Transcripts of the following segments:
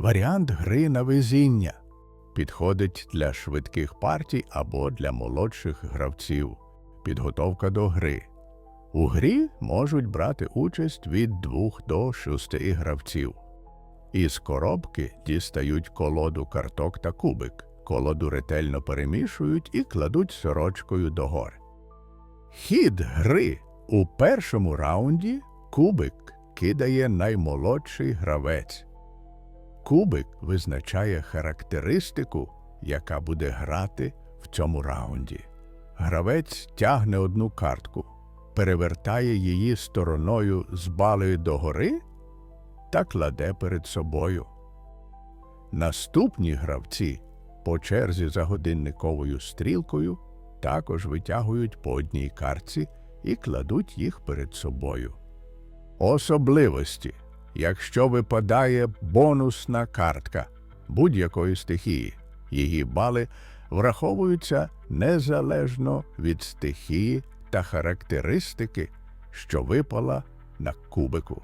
Варіант гри на везіння підходить для швидких партій або для молодших гравців. Підготовка до гри. У грі можуть брати участь від 2 до 6 гравців. Із коробки дістають колоду карток та кубик. Колоду ретельно перемішують і кладуть сорочкою догори. Хід гри у першому раунді кубик кидає наймолодший гравець. Кубик визначає характеристику, яка буде грати в цьому раунді. Гравець тягне одну картку, перевертає її стороною з балею догори та кладе перед собою. Наступні гравці по черзі за годинниковою стрілкою також витягують по одній картці і кладуть їх перед собою. Особливості. Якщо випадає бонусна картка будь-якої стихії, її бали враховуються незалежно від стихії та характеристики, що випала на кубику.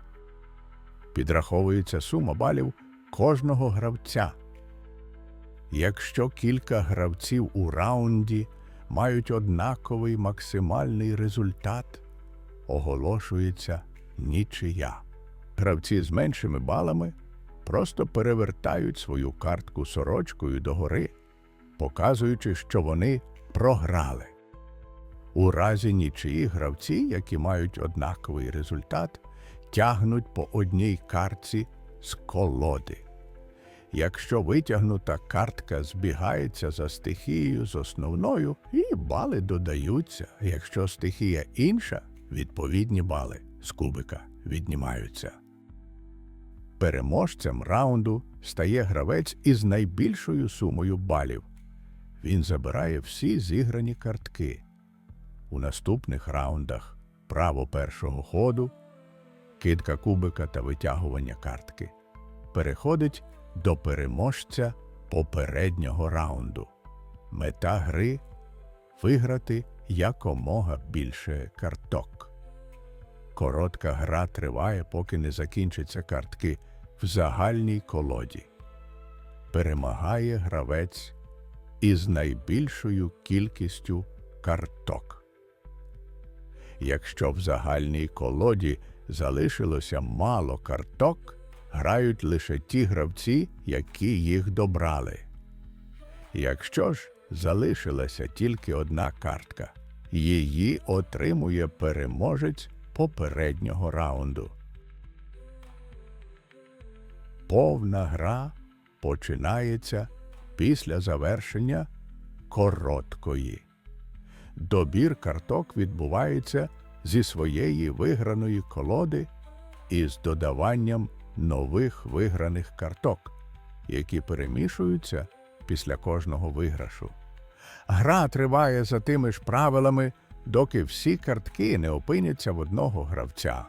Підраховується сума балів кожного гравця. Якщо кілька гравців у раунді мають однаковий максимальний результат, оголошується нічия. Гравці з меншими балами просто перевертають свою картку сорочкою догори, показуючи, що вони програли. У разі нічиї гравці, які мають однаковий результат, тягнуть по одній картці з колоди. Якщо витягнута картка збігається за стихією з основною, і бали додаються. Якщо стихія інша, відповідні бали з кубика віднімаються. Переможцем раунду стає гравець із найбільшою сумою балів. Він забирає всі зіграні картки. У наступних раундах право першого ходу, кидка кубика та витягування картки переходить до переможця попереднього раунду. Мета гри виграти якомога більше карток. Коротка гра триває, поки не закінчаться картки в загальній колоді. Перемагає гравець із найбільшою кількістю карток. Якщо в загальній колоді залишилося мало карток, грають лише ті гравці, які їх добрали. Якщо ж залишилася тільки одна картка, її отримує переможець попереднього раунду. Повна гра починається після завершення короткої. Добір карток відбувається зі своєї виграної колоди із додаванням нових виграних карток, які перемішуються після кожного виграшу. Гра триває за тими ж правилами, доки всі картки не опиняться в одного гравця.